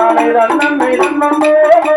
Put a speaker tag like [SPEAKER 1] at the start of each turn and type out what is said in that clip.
[SPEAKER 1] தானே தன்னே தன்னே